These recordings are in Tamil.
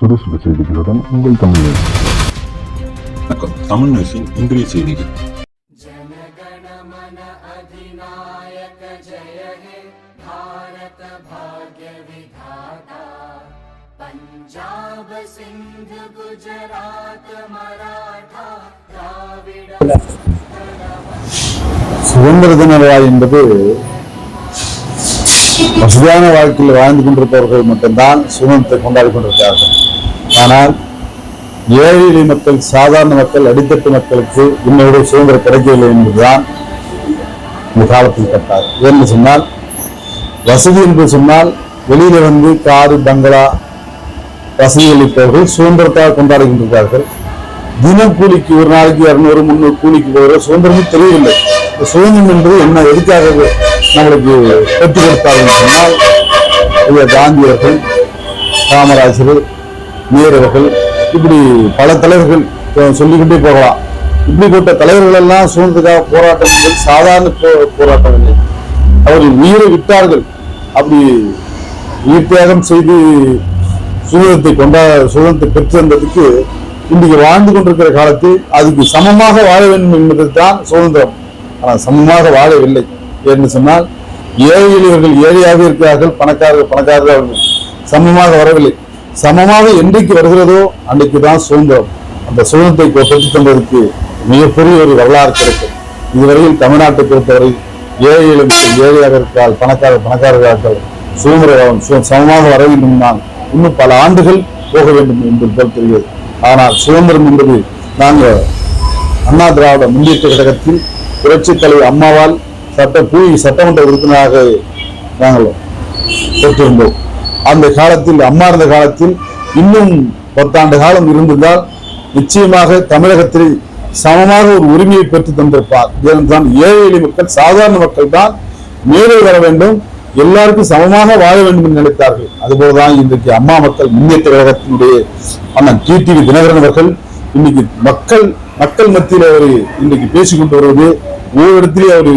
சுறுசுறு செய்திகளுடன் உங்கள் தமிழ் வணக்கம். தமிழ் நியூஸின் இன்றைய செய்திகள். சுதந்திர தின விழா என்பது வசதியான வாழ்க்கையில் வாழ்ந்து கொண்டிருப்பவர்கள் மட்டும்தான் சுதந்திரத்தை கொண்டாடி கொண்டிருக்கிறார்கள். ஆனால் ஏழை மக்கள் சாதாரண மக்கள் அடித்தட்டு மக்களுக்கு இன்னொரு சுதந்திரம் கிடைக்கவில்லை என்பதுதான் இந்த காலத்தில் கட்டார் ஏன்னு சொன்னால் வசதி என்று சொன்னால் வெளியில வந்து காரு பங்களா வசதி அளிப்பவர்கள் சுதந்திரத்தால் கொண்டாடுகின்றார்கள். தின கூலிக்கு ஒரு நாளைக்கு இரநூறு முந்நூறு கூலிக்கு போகிற சுதந்திரமும் தெரியவில்லை. சுதந்திரம் என்பது என்ன எதுக்காக நம்மளுக்கு பெற்றுக் கொடுத்தார்கள் சொன்னால் காந்தியர்கள் காமராஜர் நேரவர்கள் இப்படி பல தலைவர்கள் சொல்லிக்கிட்டே சொல்லிக்கொண்டே போகலாம். இப்படிப்பட்ட தலைவர்கள் எல்லாம் சுதந்திரத்துக்காக போராட்டம் என்பது சாதாரண போ- போராட்டம் இல்லை. அவர்கள் உயிரை விட்டார்கள். அப்படி உயிர் தியாகம் செய்து சுதந்திரத்தை கொண்டா சுதந்திரத்தை பெற்றிருந்ததுக்கு இன்றைக்கு வாழ்ந்து கொண்டிருக்கிற காலத்தில் அதுக்கு சமமாக வாழ வேண்டும் என்பது தான் சுதந்திரம். ஆனால் சமமாக வாழவில்லை. என்று சொன்னால் ஏழை எளியவர்கள் ஏழையாக இருக்கிறார்கள் பணக்காரர்கள் பணக்காரர்கள் அவர்கள் சமமாக வரவில்லை. சமமாக என்றைக்கு வருகிறதோ அன்றைக்கு தான் சுதந்திரம். அந்த சுதந்திரத்தை பெற்றுத் தந்ததற்கு மிகப்பெரிய ஒரு வரலாறு கிடைக்கும் இதுவரையில் தமிழ்நாட்டை பொறுத்தவரை ஏழை மக்கள் ஏழையாக இருக்கால் பணக்கார பணக்காரர்களாக சுதந்திரம் சமமாக வர வேண்டும் நான் இன்னும் பல ஆண்டுகள் போக வேண்டும் என்பது போல் தெரிகிறது. ஆனால் சுதந்திரம் என்பது நாங்கள் அண்ணா திராவிட முன்னேற்ற கழகத்தில் புரட்சித் தலைவர் அம்மாவால் சட்ட பூவி சட்டமன்ற உறுப்பினராக நாங்கள் பெற்றிருந்தோம் அந்த காலத்தில் அம்மா இருந்த காலத்தில் இன்னும் பத்தாண்டு காலம் இருந்திருந்தால் நிச்சயமாக தமிழகத்தில் சமமாக ஒரு உரிமையை பெற்று தந்திருப்பார். ஏனென்றால் ஏழை எளிய மக்கள் சாதாரண மக்கள் தான் மேலே வர வேண்டும் எல்லாருக்கும் சமமாக வாழ வேண்டும் என்று நினைத்தார்கள். அதுபோலதான் இன்றைக்கு அம்மா மக்கள் முன்னேற்ற கழகத்தினுடைய அண்ணன் டிடிவி தினகரன் அவர்கள் இன்னைக்கு மக்கள் மக்கள் மத்தியில் அவர் இன்னைக்கு பேசிக்கொண்டு வருவது ஒவ்வொரு இடத்திலே அவர்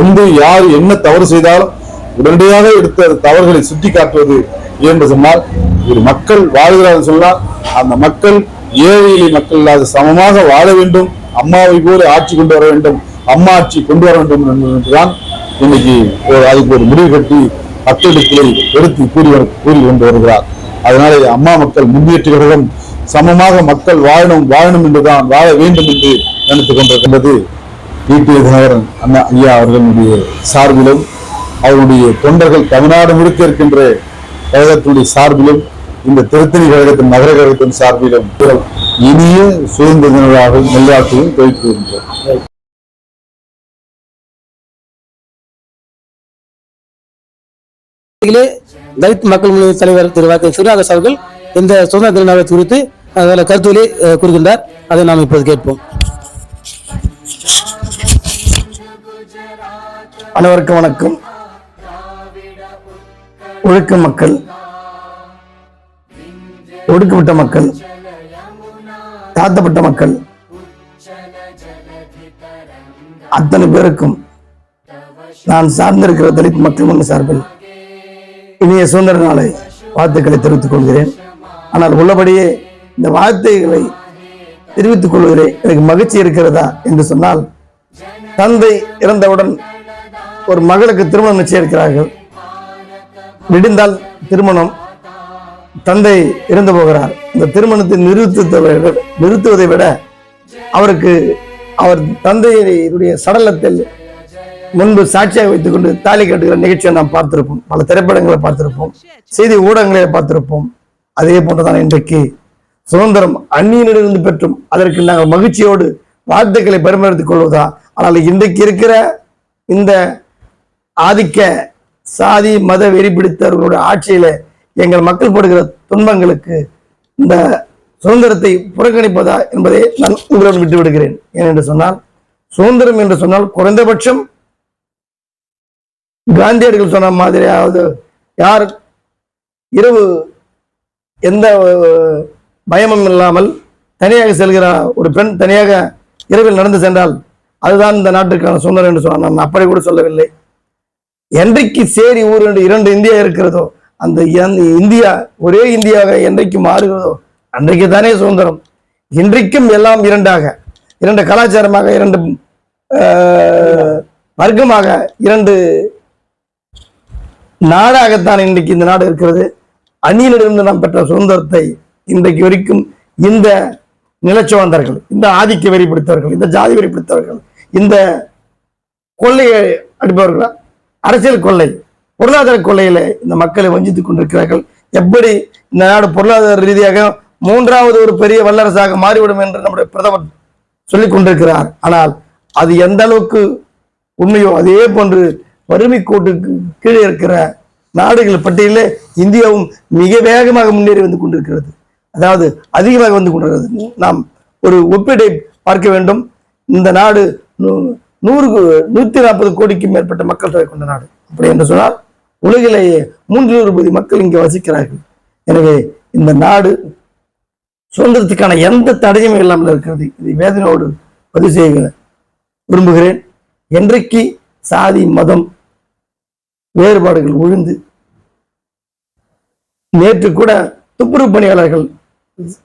எந்த யார் என்ன தவறு செய்தாலும் உடனடியாக எடுத்த தவறுகளை சுட்டி காட்டுவது என்று சொன்னால் ஒரு மக்கள் வாழ்கிறார்கள் சொன்னால் அந்த மக்கள் ஏழை எளிய மக்கள் இல்லாத சமமாக வாழ வேண்டும் அம்மாவை போல ஆட்சி கொண்டு வர வேண்டும் அம்மா ஆட்சி கொண்டு வர வேண்டும் என்றுதான் இன்னைக்கு ஒரு அதுக்கு ஒரு முடிவு கட்டி மக்களிடத்திலே எடுத்து கூறி வரு- கூறி கொண்டு வருகிறார். அதனால அம்மா மக்கள் முன்னேற்றுகிறதும் சமமாக மக்கள் வாழணும் வாழணும் என்றுதான் வாழ வேண்டும் என்று நினைத்துக் கொண்டிருக்கின்றது. டிடி தினகரன் அண்ணா ஐயா அவர்களுடைய சார்பிலும் அவருடைய தொண்டர்கள் தமிழ்நாடு முழுக்க இருக்கின்ற கழகத்தினுடைய சார்பிலும் இந்த திருத்தணி கழகத்தின் நகர கழகத்தின் சார்பிலும் இனிய சுதந்திர தின விழாவை நல்வாழ்த்தையும் தெரிவித்து வருகின்றோம் இதிலே தலித் மக்கள் முன்னணி தலைவர் திரு வாக்கை சிறுநாகஸ் அவர்கள் இந்த சுதந்திர தின குறித்து அதில் கூறுகின்றார். அதை நாம் இப்போது கேட்போம். அனைவருக்கும் வணக்கம். ஒழுக்க மக்கள் ஒடுக்கப்பட்ட மக்கள் தாத்தப்பட்ட மக்கள் அத்தனை பேருக்கும் நான் சார்ந்திருக்கிற தலித் மக்கள் முன்னணி சார்பில் இனிய சுதந்திர நாளை வாழ்த்துக்களை தெரிவித்துக் கொள்கிறேன். ஆனால் உள்ளபடியே இந்த வார்த்தைகளை தெரிவித்துக் கொள்கிறேன். எனக்கு மகிழ்ச்சி இருக்கிறதா என்று சொன்னால் தந்தை இறந்தவுடன் ஒரு மகளுக்கு திருமணம் நிச்சயிக்கிறார்கள் விடிந்தால் திருமணம் தந்தை இறந்து போகிறார். இந்த திருமணத்தை நிறுத்தத்தை விட நிறுத்துவதை விட அவருக்கு அவர் தந்தையினுடைய சடலத்தில் முன்பு சாட்சியாக வைத்துக் கொண்டு தாலி கட்டுகிற நிகழ்ச்சியை நாம் பார்த்திருப்போம். பல திரைப்படங்களை பார்த்திருப்போம். செய்தி ஊடகங்களை பார்த்திருப்போம். அதே போன்றுதான் இன்றைக்கு சுதந்திரம் அந்நியனிடமிருந்து பெற்றும் அதற்கு நாங்கள் மகிழ்ச்சியோடு வாழ்த்துக்களை பரிமாறித்துக் கொள்வதா? ஆனால் இன்றைக்கு இருக்கிற இந்த ஆதிக்க சாதி மத வெறி பிடித்தவர்களுடைய ஆட்சியில எங்கள் மக்கள் படுகிற துன்பங்களுக்கு இந்த சுதந்திரத்தை புறக்கணிப்பதா என்பதை நான் உங்களிடம் விட்டு விடுகிறேன் ஏனென்று சொன்னால் சுதந்திரம் என்று சொன்னால் குறைந்தபட்சம் காந்தியடிகள் சொன்ன மாதிரியாவது யார் இரவு எந்த பயமும் இல்லாமல் தனியாக செல்கிற ஒரு பெண் தனியாக இரவில் நடந்து சென்றால் அதுதான் இந்த நாட்டுக்கான சுதந்திரம் என்று சொன்னால் நான் அப்படி கூட சொல்லவில்லை. என்றைக்கு சேரி ஊர் என்று இரண்டு இந்தியா இருக்கிறதோ அந்த இந்தியா ஒரே இந்தியாவாக என்றைக்கு மாறுகிறதோ அன்றைக்கு தானே சுதந்திரம். இன்றைக்கும் எல்லாம் இரண்டாக இரண்டு கலாச்சாரமாக இரண்டு ஆஹ், வர்க்கமாக இரண்டு நாடாகத்தான் இன்றைக்கு இந்த நாடு இருக்கிறது. அந்நியனிடமிருந்து நாம் பெற்ற சுதந்திரத்தை இன்றைக்கு வரைக்கும் இந்த நிலச்சுவந்தர்கள் இந்த ஆதிக்க வெறி பிடித்தவர்கள் இந்த ஜாதி வெறி பிடித்தவர்கள் இந்த கொள்ளையை அடிப்பவர்களா? அரசியல் கொள்ளை பொருளாதார கொள்ளையில இந்த மக்களை வஞ்சித்துக் கொண்டிருக்கிறார்கள். எப்படி இந்த நாடு பொருளாதார ரீதியாக மூன்றாவது ஒரு பெரிய வல்லரசாக மாறிவிடும் என்று நம்முடைய பிரதமர் சொல்லிக் கொண்டிருக்கிறார். ஆனால் அது எந்த அளவுக்கு உண்மையோ அதே போன்று வறுமை கோட்டுக்கு கீழே இருக்கிற நாடுகள் பட்டியலில் இந்தியாவும் மிக வேகமாக முன்னேறி வந்து கொண்டிருக்கிறது. அதாவது அதிகமாக வந்து கொண்டிருக்கிறது. நாம் ஒரு ஒப்பீடை பார்க்க வேண்டும். இந்த நாடு நூறு நூத்தி நாற்பது கோடிக்கு மேற்பட்ட மக்கள் தொகை கொண்ட நாடு. அப்படி என்று சொன்னால் உலகிலேயே மூன்று பகுதி மக்கள் இங்கே வசிக்கிறார்கள். எனவே இந்த நாடு சுதந்திரத்துக்கான எந்த தடையும் இல்லாமல் இருக்கிறது. இதை வேதனையோடு பதிவு செய்ய விரும்புகிறேன். என்றைக்கு சாதி மதம் வேறுபாடுகள் உழுந்து நேற்று கூட துப்புரவு பணியாளர்கள்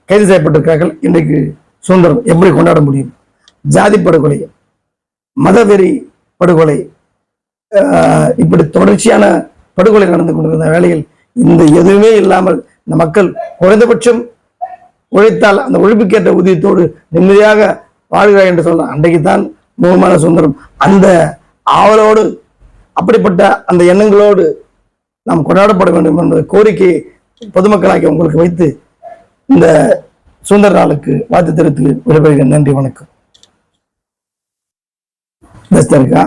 கைது செய்யப்பட்டிருக்கிறார்கள். இன்றைக்கு சுதந்திரம் எப்படி கொண்டாட முடியும்? ஜாதி படுகொலை மதவெறி படுகொலை இப்படி தொடர்ச்சியான படுகொலை நடந்து கொண்டிருந்த வேளையில் இந்த எதுவுமே இல்லாமல் இந்த மக்கள் குறைந்தபட்சம் உழைத்தால் அந்த உழைப்புக்கேற்ற ஊதியத்தோடு நிம்மதியாக வாழ்கிறார் என்று சொல்ற அன்றைக்கு தான் முகமான சுந்தரம் அந்த ஆவலோடு அப்படிப்பட்ட அந்த எண்ணங்களோடு நாம் கொண்டாடப்பட வேண்டும் என்ற கோரிக்கையை பொதுமக்களாகி உங்களுக்கு வைத்து இந்த சுதந்திர நாளுக்கு வாழ்த்து தெரிவித்து விடைபெறுகிறேன் நன்றி வணக்கம். பெஸ்டா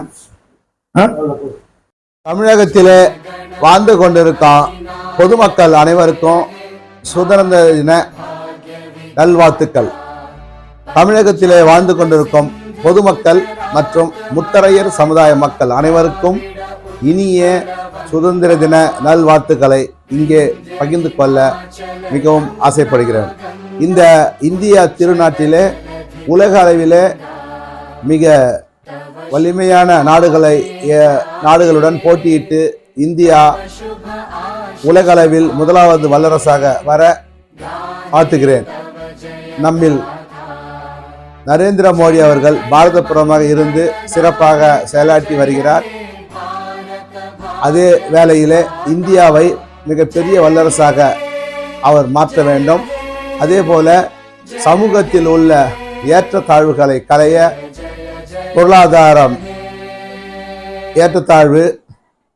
தமிழகத்திலே வாழ்ந்து கொண்டிருக்கான் பொதுமக்கள் அனைவருக்கும் சுதந்திர தின நல்வாழ்த்துக்கள். தமிழகத்திலே வாழ்ந்து கொண்டிருக்கும் பொதுமக்கள் மற்றும் முத்தரையர் சமுதாய மக்கள் அனைவருக்கும் இனிய சுதந்திர தின நல்வாழ்த்துக்களை இங்கே பகிர்ந்து கொள்ள மிகவும் ஆசைப்படுகிறேன். இந்த இந்திய திருநாட்டிலே உலக அளவிலே மிக வலிமையான நாடுகளை நாடுகளுடன் போட்டியிட்டு இந்தியா உலகளவில் முதலாவது வல்லரசாக வர வாழ்த்துகிறேன். நம்மில் நரேந்திர மோடி அவர்கள் பாரத பிரதமராக இருந்து சிறப்பாக செயலாற்றி வருகிறார். அதே வேளையிலே இந்தியாவை மிகப்பெரிய வல்லரசாக அவர் மாற்ற வேண்டும். அதே போல சமூகத்தில் உள்ள ஏற்றத்தாழ்வுகளை களைய பொருளாதாரம் ஏற்றத்தாழ்வு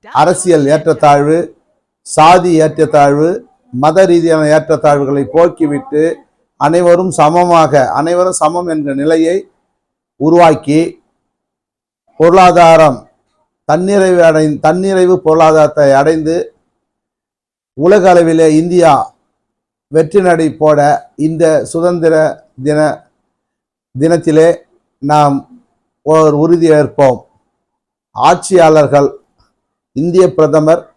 அரசியல் ஏற்றத்தாழ்வு சாதி ஏற்றத்தாழ்வு மத ரீதியான ஏற்றத்தாழ்வுகளை போக்கிவிட்டு அனைவரும் சமமாக அனைவரும் சமம் என்ற நிலையை உருவாக்கி பொருளாதாரம் தன்னிறைவு அடை தன்னிறைவு பொருளாதாரத்தை அடைந்து உலக அளவிலே இந்தியா வெற்றி நடை போட இந்த சுதந்திர தின தினத்திலே நாம் ஒரு உறுதியேற்போம். ஆட்சியாளர்கள் இந்திய பிரதமர்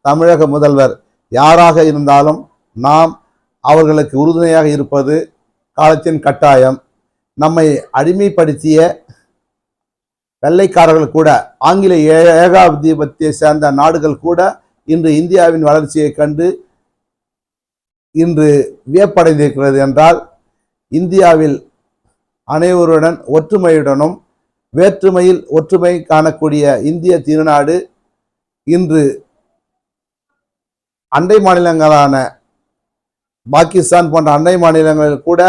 தமிழக முதல்வர் யாராக இருந்தாலும் நாம் அவர்களுக்கு உறுதுணையாக இருப்பது காலத்தின் கட்டாயம். நம்மை அடிமைப்படுத்திய வெள்ளைக்காரர்கள் கூட ஆங்கில ஏ- ஏகாதிபத்தியை சேர்ந்த நாடுகள் கூட இன்று இந்தியாவின் வளர்ச்சியை கண்டு இன்று வியப்படைந்திருக்கிறது என்றால் இந்தியாவில் அனைவருடன் ஒற்றுமையுடனும் வேற்றுமையில் ஒற்றுமை காணக்கூடிய இந்திய திருநாடு இன்று அண்டை மாநிலங்களான பாகிஸ்தான் போன்ற அண்டை மாநிலங்களில் கூட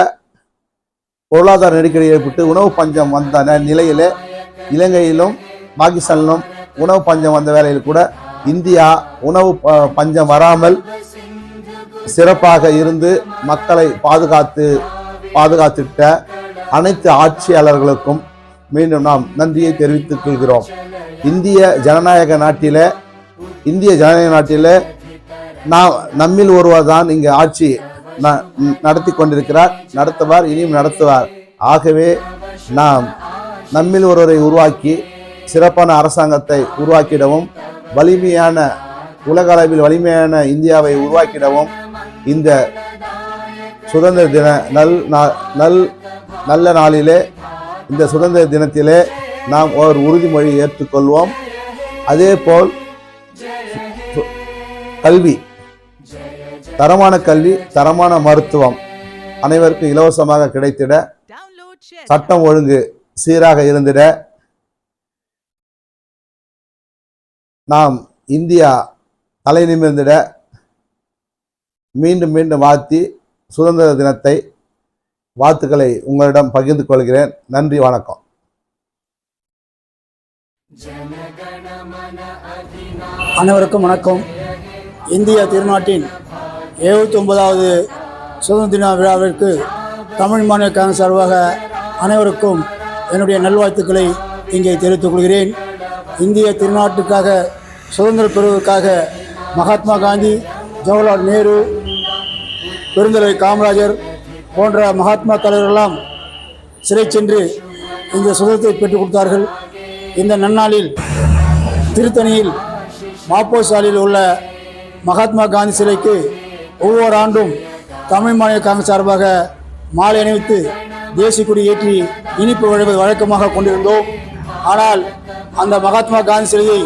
பொருளாதார நெருக்கடி ஏற்பட்டு உணவு பஞ்சம் வந்த ந- நிலையிலே இலங்கையிலும் பாகிஸ்தானிலும் உணவு பஞ்சம் வந்த வேளையில் கூட இந்தியா உணவு ப- பஞ்சம் வராமல் சிறப்பாக இருந்து மக்களை பாதுகாத்து பாதுகாத்திட்ட அனைத்து ஆட்சியாளர்களுக்கும் மீண்டும் நாம் நன்றியை தெரிவித்துக் கொள்கிறோம். இந்திய ஜனநாயக நாட்டிலே இந்திய ஜனநாயக நாட்டிலே நாம் நம்மில் ஒருவர் தான் இங்கு ஆட்சி ந- நடத்தி கொண்டிருக்கிறார் நடத்துவார் இனியும் நடத்துவார். ஆகவே நாம் நம்மில் ஒருவரை உருவாக்கி சிறப்பான அரசாங்கத்தை உருவாக்கிடவும் வலிமையான உலக அளவில் வலிமையான இந்தியாவை உருவாக்கிடவும் இந்த சுதந்திர தின நல் நா- நல் நல்ல நாளிலே இந்த சுதந்திர தினத்திலே நாம் ஒரு உறுதிமொழி ஏற்றுக்கொள்வோம். அதே போல் கல்வி தரமான கல்வி தரமான மருத்துவம் அனைவருக்கும் இலவசமாக கிடைத்திட சட்டம் ஒழுங்கு சீராக இருந்திட நாம் இந்தியா தலை நிமிர்ந்திட மீண்டும் மீண்டும் வாழ்த்தி சுதந்திர தினத்தை வாழ்த்துக்களை உங்களிடம் பகிர்ந்து கொள்கிறேன். நன்றி வணக்கம். அனைவருக்கும் வணக்கம். இந்திய திருநாட்டின் எழுபத்தி ஒன்பதாவது சுதந்திர தின விழாவிற்கு தமிழ் மாநில காங்கிரஸ் சார்பாக அனைவருக்கும் என்னுடைய நல்வாழ்த்துக்களை இங்கே தெரிவித்துக் கொள்கிறேன். இந்திய திருநாட்டுக்காக சுதந்திர பெறுவதற்காக மகாத்மா காந்தி ஜவஹர்லால் நேரு பெருந்தலை காமராஜர் போன்ற மகாத்மா தலைவர்களெல்லாம் சிறை சென்று இந்த சுதந்திரத்தை பெற்றுக் கொடுத்தார்கள். இந்த நன்னாளில் திருத்தணியில் மாப்போ சாலையில் உள்ள மகாத்மா காந்தி சிலைக்கு ஒவ்வொரு ஆண்டும் தமிழ் மாநில காங்கிரஸ் சார்பாக மாலை அணிவித்து தேசிய கொடி ஏற்றி இனிப்பு வழங்குவது வழக்கமாக கொண்டிருந்தோம். ஆனால் அந்த மகாத்மா காந்தி சிலையை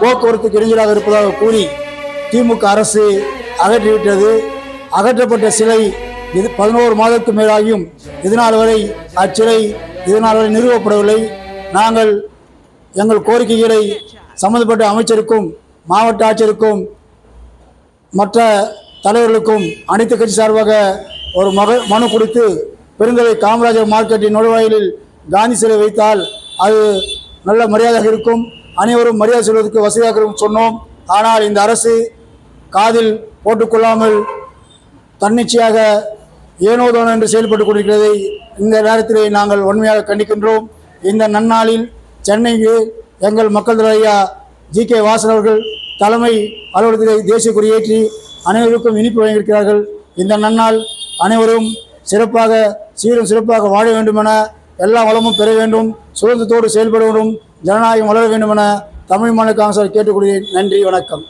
போக்குவரத்துக்கு இடைஞ்சலாக இருப்பதாக கூறி திமுக அரசு அகற்றிவிட்டது. அகற்றப்பட்ட சிலை இது பதினோரு மாதத்துக்கு மேலாகியும் இதனால் வரை அச்சிலை இதனால் வரை நிறுவப்படவில்லை. நாங்கள் எங்கள் கோரிக்கைகளை சம்மந்தப்பட்ட அமைச்சருக்கும் மாவட்ட ஆட்சியருக்கும் மற்ற தலைவர்களுக்கும் அனைத்து கட்சி சார்பாக ஒரு மக மனு கொடுத்து பெருந்தலை காமராஜர் மார்க்கெட்டின் நுழைவாயிலில் காந்தி சிலை வைத்தால் அது நல்ல மரியாதையாக இருக்கும். அனைவரும் மரியாதை சொல்வதற்கு வசதியாக இருக்கும் சொன்னோம். ஆனால் இந்த அரசு காதில் போட்டுக்கொள்ளாமல் தன்னிச்சையாக ஏனோதோனோ என்று செயல்பட்டு கொண்டிருக்கிறதை இந்த நேரத்திலே நாங்கள் உண்மையாக கண்டிக்கின்றோம். இந்த நன்னாளில் சென்னைக்கு எங்கள் மக்கள் தலைவர் ஜி கே வாசன் அவர்கள் தலைமை அலுவலகத்திலே தேசிய கொடியேற்றி அனைவருக்கும் இனிப்பு வழங்கியிருக்கிறார்கள். இந்த நன்னாள் அனைவரும் சிறப்பாக சீரும் சிறப்பாக வாழ வேண்டுமென எல்லா வளமும் பெற வேண்டும் சுதந்திரத்தோடு செயல்பட வேண்டும் ஜனநாயகம் வளர வேண்டுமென தமிழ் மாநில காங்கிரஸ் கேட்டுக்கொள்கிறேன். நன்றி வணக்கம்.